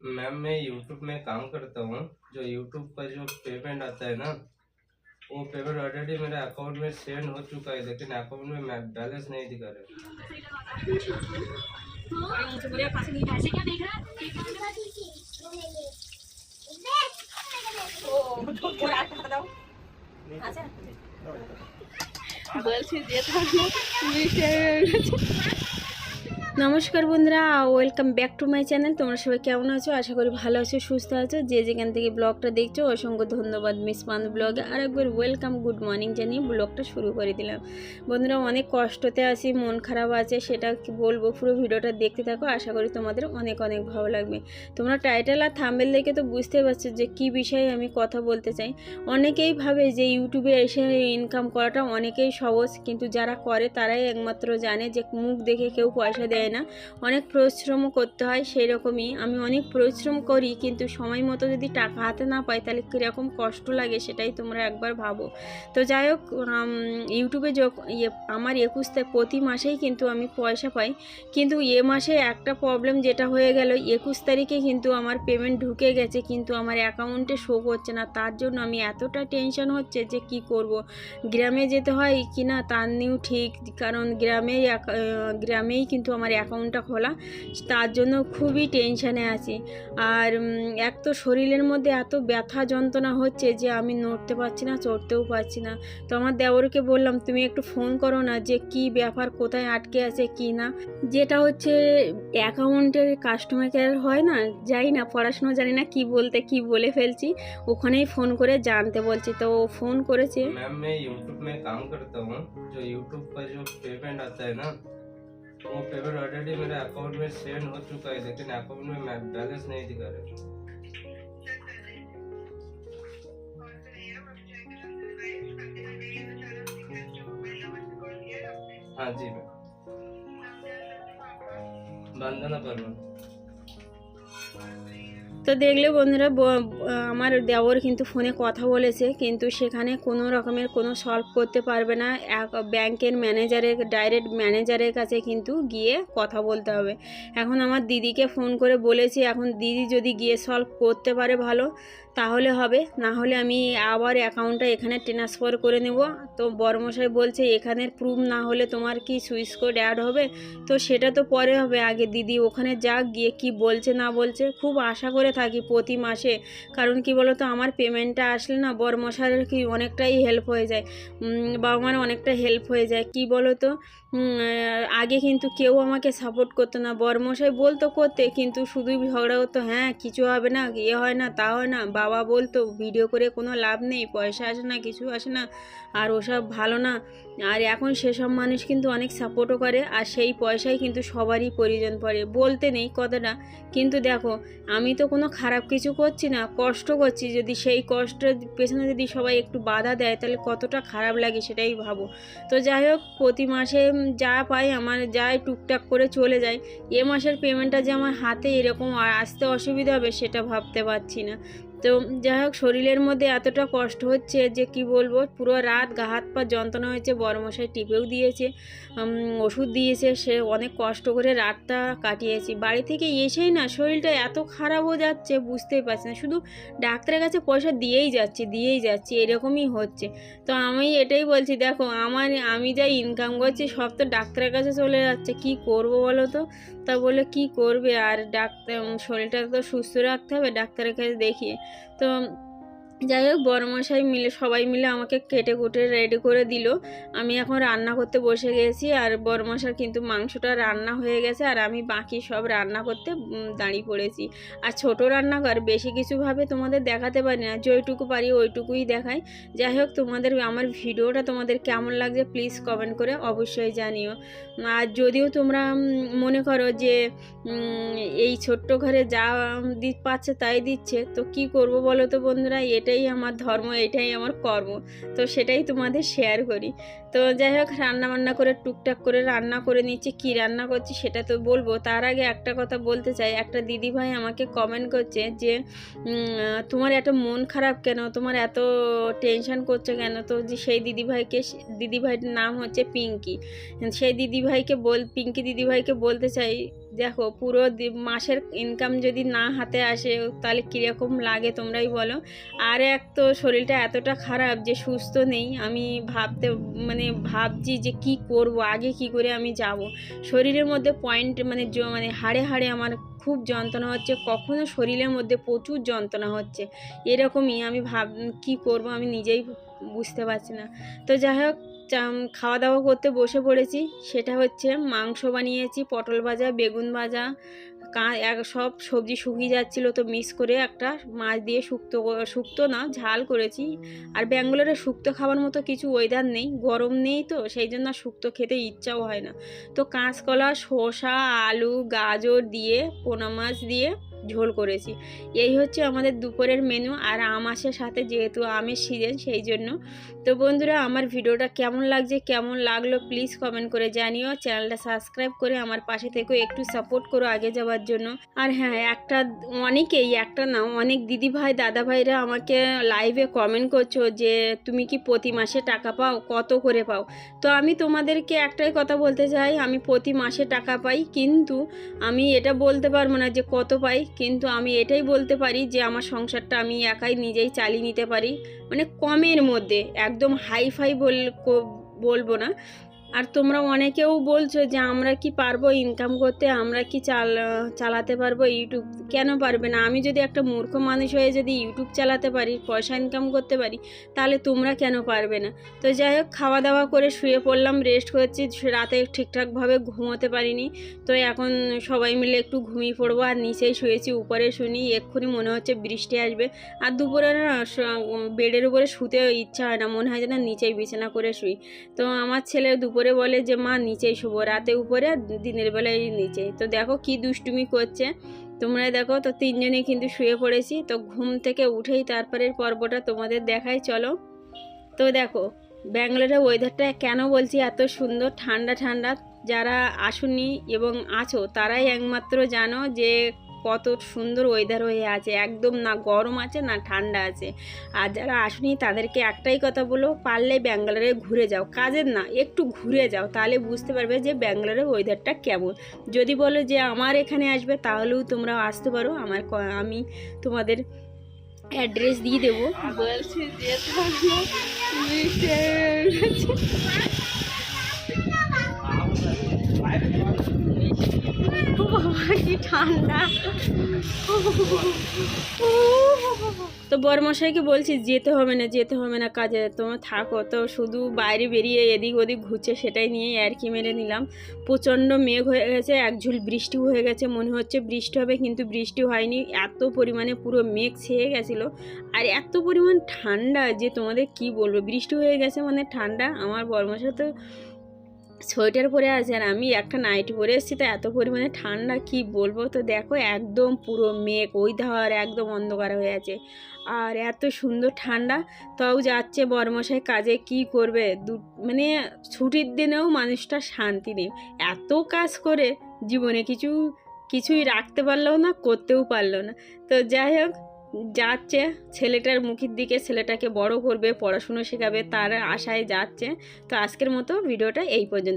Ma'am मैं YouTube में काम करता हूँ। जो यूट्यूब का जो पेमेंट आता है ना वो पेमेंट ऑलरेडी मेरे अकाउंट में सेंड हो चुका है लेकिन अकाउंट में मैं बैलेंस नहीं दिखा रहा। है। নমস্কার বন্ধুরা welcome back to my channel তোমরা সবাই কেমন আছো? আশা করি ভালো আছো, সুস্থ আছো। যে যেখান থেকে ব্লগটা দেখছ, অসংখ্য ধন্যবাদ মিস পান ব্লগে আর একবার ওয়েলকাম গুড মর্নিং জানিয়ে ব্লগটা শুরু করে দিলাম। বন্ধুরা, অনেক কষ্টতে আছি, মন খারাপ আছে, সেটা বলব? পুরো ভিডিওটা দেখতে থাকো, আশা করি তোমাদের অনেক অনেক ভালো লাগবে। তোমরা টাইটেল আর থাম্বেল দেখে তো বুঝতে পারছ যে কি বিষয়ে আমি কথা বলতে চাই। অনেকেই ভাবে যে ইউটিউবে এসে ইনকাম করাটা অনেকেই সহজ, কিন্তু যারা করে তারাই একমাত্র জানে যে মুখ দেখে কেউ পয়সা দেয় না। অনেক পরিশ্রমও করতে হয় সেই রকমই আমি অনেক পরিশ্রম করি কিন্তু সময় মতো যদি টাকা হাতে না পাই তাহলে কীরকম কষ্ট লাগে সেটাই তোমরা একবার ভাবো। তো যাই হোক ইউটিউবে যখন ইয়ে আমার একুশ তা- প্রতি মাসেই কিন্তু আমি পয়সা পাই। কিন্তু এ মাসে একটা প্রবলেম যেটা হয়ে গেল, একুশ তারিখে কিন্তু আমার পেমেন্ট ঢুকে গেছে কিন্তু আমার অ্যাকাউন্টে শো করছে না। তার জন্য আমি এতটা টেনশন হচ্ছে যে কি করব? গ্রামে যেতে হয় কি না তার নিয়েও ঠিক। কারণ গ্রামেই গ্রামেই কিন্তু আমার অ্যাকাউন্টটা খোলা তার জন্য খুবই টেনশানে আছি আর উম, এক তো শরীরের মধ্যে এত ব্যথা যন্ত্রণা হচ্ছে যে আমি নড়তে পারছি না চড়তেও পারছি না তো আমার দেওরকে বললাম তুমি একটু ফোন করো না যে কি ব্যাপার কোথায় আটকে আছে কি না যেটা হচ্ছে অ্যাকাউন্টের কাস্টমার কেয়ার হয় না যাই না পড়াশুনো জানি না কি বলতে কি বলে ফেলছি ওখানেই ফোন করে জানতে বলছি তো ও ফোন করেছে मैम मैं यूट्यूब में काम करता हूँ जो यूट्यूब का जो पेमेंट आता है ना वो पेमेंट ऑलरेडी मेरे अकाउंट में सेंड हो चुका है, लेकिन अकाउंट में मैं बैलेंस नहीं दिखा रहा हाँ। जी, मैम। बंदना परमार তো দেখলে বন্ধুরা আমার দেওর কিন্তু ফোনে কথা বলেছে, কিন্তু সেখানে কোনো রকমের কোনো সলভ করতে পারবে না। এক, ব্যাংকের ম্যানেজারের ডাইরেক্ট ম্যানেজারের কাছে কিন্তু গিয়ে কথা বলতে হবে। এখন আমার দিদিকে ফোন করে বলেছি, এখন দিদি যদি গিয়ে সলভ করতে পারে ভালো, তাহলে হবে। না হলে আমি আবার অ্যাকাউন্টটা এখানে ট্রান্সফার করে নেব। তো বর্মশাই বলছে এখানের প্রুফ না হলে তোমার কি সুইচ কোড অ্যাড হবে? তো সেটা তো পরে হবে, আগে দিদি ওখানে যাক, গিয়ে কি বলছে না বলছে। খুব আশা করে থাকি প্রতি মাসে। কারণ কি বলতো আমার পেমেন্টটা আসলে না বরমশাইয়ের কি অনেকটাই হেল্প হয়ে যায়। বাবা মার অনেকটা হেল্প হয়ে যায়। কি উম, আহ, আগে কিন্তু কেউ আমাকে সাপোর্ট করতো না। বরমশাই বলতো করতে, কিন্তু শুধুই ঝগড়া হতো হ্যাঁ কিছু হবে না ইয়ে হয় না, তা হয় না। বাবা বলতো, ভিডিও করে কোনো লাভ নেই, পয়সা আসে না, কিছু আসে না, আর ওসব ভালো না। আর এখন সেসব মানুষ কিন্তু অনেক সাপোর্টও করে, আর সেই পয়সাই কিন্তু সবারই প্রয়োজন পড়ে। বলতে নেই কথাটা, কিন্তু দেখো, আমি তো কোনো খারাপ কিছু করছি না, কষ্ট করছি। যদি সেই কষ্টের পেছনে যদি সবাই একটু বাধা দেয়, তাহলে কতটা খারাপ লাগে সেটাই ভাবো। তো যাই হোক, প্রতি মাসে যা পাই আমার যাই টুকটাক করে চলে যায়। এ মাসের পেমেন্টটা যে আমার হাতে এরকম আসতে অসুবিধা হবে সেটা ভাবতে পারছি না। তো যাই হোক, শরীরের মধ্যে এতটা কষ্ট হচ্ছে যে কি বলব, পুরো রাত গা হাত পা যন্ত্রণা হয়েছে, বড়মশাই টিপেও দিয়েছে ওষুধ দিয়েছে, সে অনেক কষ্ট করে রাতটা কাটিয়েছি। বাড়ি থেকে এসেই না শরীরটা এত খারাপ হয়ে যাচ্ছে, বুঝতেই পারছি না। শুধু ডাক্তারের কাছে পয়সা দিয়েই যাচ্ছে দিয়েই যাচ্ছে, এরকমই হচ্ছে। তো আমি এটাই বলছি, দেখো, আমার, আমি যা ইনকাম করছি, সব তো ডাক্তারের কাছে চলে যাচ্ছে, কি করব বলো তো? তা বলে কি করবে? আর ডাক্তার শরীরটা তো সুস্থ রাখতে হবে, ডাক্তারের কাছে দেখিয়ে। তো যাই হোক, বড়মশাই মিলে, সবাই মিলে আমাকে কেটে কুটে রেডি করে দিল। আমি এখন রান্না করতে বসে গেছি আর বড়মশার কিন্তু মাংসটা রান্না হয়ে গেছে আর আমি বাকি সব রান্না করতে দাঁড়িয়ে পড়েছি। আর ছোট রান্নাঘর, বেশি কিছুভাবে তোমাদের দেখাতে পারি না, যেইটুকু পারি ওইটুকুই দেখাই। যাই হোক, তোমাদের, আমার ভিডিওটা তোমাদের কেমন লাগছে প্লিজ কমেন্ট করে অবশ্যই জানিও। আর যদিও তোমরা মনে করো যে এই ছোট্ট ঘরে যা পাচ্ছে তাই দিচ্ছে, তো কি করব বলো তো বন্ধুরা? এটাই আমার ধর্ম, এটাই আমার কর্ম। তো সেটাই তোমাদের শেয়ার করি। তো যাই হোক রান্না বান্না করে, টুকটাক করে রান্না করে নিচ্ছি, কী রান্না করছি সেটা তো বলব। তার আগে একটা কথা বলতে চাই। একটা দিদিভাই আমাকে কমেন্ট করছে যে তোমার এত মন খারাপ কেন? তোমার এত টেনশন করছে কেন? তো যে সেই দিদিভাইকে, দিদিভাইয়ের নাম হচ্ছে পিঙ্কি। সেই দিদিভাইকে বল, পিঙ্কি দিদিভাইকে বলতে চাই দেখো, পুরো মাসের ইনকাম যদি না হাতে আসে, তাহলে কীরকম লাগে তোমরাই বলো। আর এক তো শরীরটা এতটা খারাপ যে সুস্থ নেই, আমি ভাবতে মানে ভাবছি যে কি করব, আগে কি করে আমি যাব। শরীরের মধ্যে পয়েন্ট মানে মানে হাড়ে হাড়ে আমার খুব যন্ত্রণা হচ্ছে, কখনো শরীরের মধ্যে প্রচুর যন্ত্রণা হচ্ছে। এরকমই আমি ভাব, কি করব আমি নিজেই বুঝতে পারছি না। তো যাই হোক খাওয়া দাওয়া করতে বসে পড়েছি। সেটা হচ্ছে মাংস বানিয়েছি, পটল ভাজা, বেগুন ভাজা এক, সব সবজি শুকিয়ে যাচ্ছিল তো মিক্স করে একটা মাছ দিয়ে শুক্তো শুক্তো না, ঝাল করেছি। আর ব্যাঙ্গালোরে শুক্তো খাওয়ার মতো কিছু ওয়েদার নেই, গরম নেই তো, সেই জন্য শুক্তো খেতে ইচ্ছাও হয় না। তো কাঁচকলা, শসা, আলু, গাজর দিয়ে, পোনা মাছ দিয়ে ঝোল করেছি। এই হচ্ছে আমাদের দুপুরের মেনু আর আম আসে সাথে যেহেতু আমের সিজন সেই জন্য। তো বন্ধুরা, আমার ভিডিওটা কেমন লাগছে, কেমন লাগল প্লিজ কমেন্ট করে জানিও। চ্যানেলটা সাবস্ক্রাইব করে আমার পাশে থেকেও একটু সাপোর্ট করো আগে যাওয়ার জন্য। আর হ্যাঁ একটা অনেকেই, একটা না, অনেক দিদি ভাই, দাদা ভাইরা আমাকে লাইভে কমেন্ট করছ যে, তুমি কি প্রতি মাসে টাকা পাও? কত করে পাও? তো আমি তোমাদেরকে একটাই কথা বলতে চাই, আমি প্রতি মাসে টাকা পাই, কিন্তু আমি এটা বলতে পারব না যে কত পাই। কিন্তু আমি এটাই বলতে পারি যে আমার সংসারটা আমি একাই নিজেই চালিয়ে নিতে পারি। মানে কমের মধ্যে, একদম হাই ফাই বল বলব না। আর তোমরা অনেকেও বলছো যে আমরা কি পারব ইনকাম করতে? আমরা কি চাল, চালাতে পারব? ইউটিউব কেন পারবে না? আমি যদি একটা মূর্খ মানুষ হয়ে যদি ইউটিউব চালাতে পারি, পয়সা ইনকাম করতে পারি, তাহলে তোমরা কেন পারবে না? তো যাই হোক, খাওয়া দাওয়া করে শুয়ে পড়লাম রেস্ট করছি রাতে ঠিকঠাকভাবে ঘুমোতে পারিনি। তো এখন সবাই মিলে একটু ঘুমিয়ে পড়ব, আর নিচেই শুয়েছি, উপরে শুনি, এক্ষুনি মনে হচ্ছে বৃষ্টি আসবে। আর দুপুরে না বেডের উপরে শুতে ইচ্ছা হয় না, মনে হয় যেন নিচেই বিছানা করে শুই। তো আমার ছেলে দুপুরে বলে যে, মা নিচেই শুবো, রাতে উপরে দিনের বেলায় নিচে। তো দেখো কি দুষ্টুমি করছে। তোমরা দেখো, তো তিনজনেই কিন্তু শুয়ে পড়েছি। তো ঘুম থেকে উঠেই তারপরের পর্বটা তোমাদের দেখাই, চলো। তো দেখো, ব্যাঙ্গালোরের ওয়েদারটা কেন বলছি? এত সুন্দর, ঠান্ডা ঠান্ডা। যারা আসুনি এবং আছো, তারাই একমাত্র জানো যে কত সুন্দর ওয়েদার হয়ে আছে। একদম না গরম আছে, না ঠান্ডা আছে। আর যারা আসুনি, তাদেরকে একটাই কথা বলো পারলে ব্যাঙ্গালোরে ঘুরে যাও। কাজের না, একটু ঘুরে যাও, তাহলে বুঝতে পারবে যে ব্যাঙ্গালোরের ওয়েদারটা কেমন। যদি বলো যে আমার এখানে আসবে, তাহলেও তোমরা আসতে পারো। আমার আমি তোমাদের অ্যাড্রেস দিয়ে দেবো। বলছি যে কি ঠান্ডা? তো বরমশাইকে বলছি, যেতে হবে না, যেতে হবে না, কাজে তোমার থাকো। তো শুধু বাইরে বেরিয়ে এদিক ওদিক ঘুরছে, সেটাই নিয়ে আর কি মেরে নিলাম। প্রচণ্ড মেঘ হয়ে গেছে, এক একঝুল বৃষ্টি হয়ে গেছে, মনে হচ্ছে বৃষ্টি হবে, কিন্তু বৃষ্টি হয়নি। এত পরিমাণে পুরো মেঘ ছেয়ে গেছিল। আর এত পরিমাণ ঠান্ডা যে তোমাদের কি বলব? বৃষ্টি হয়ে গেছে মানে ঠান্ডা? আমার বরমশাই তো সোয়েটার পরে আছে আর আমি একটা নাইটি পরে এসেছি, তো এত পরিমাণে ঠান্ডা, কি বলব? তো দেখো একদম পুরো মেঘ, ওই ধার একদম অন্ধকার হয়ে আছে। আর এত সুন্দর ঠান্ডা, তাও যাচ্ছে বরমশাই কাজে, কি করবে? দু মানে ছুটির দিনেও মানুষটা শান্তি নেই। এত কাজ করে জীবনে কিছু, কিছুই রাখতে পারল না, করতেও পারল না। তো যাই হোক যাচ্ছে, ছেলেটার মুখের দিকে ছেলেটাকে বড় করবে, পড়াশুনো শেখাবে, তার আশায় যাচ্ছে। তো আজকের মতো ভিডিওটা এই পর্যন্ত।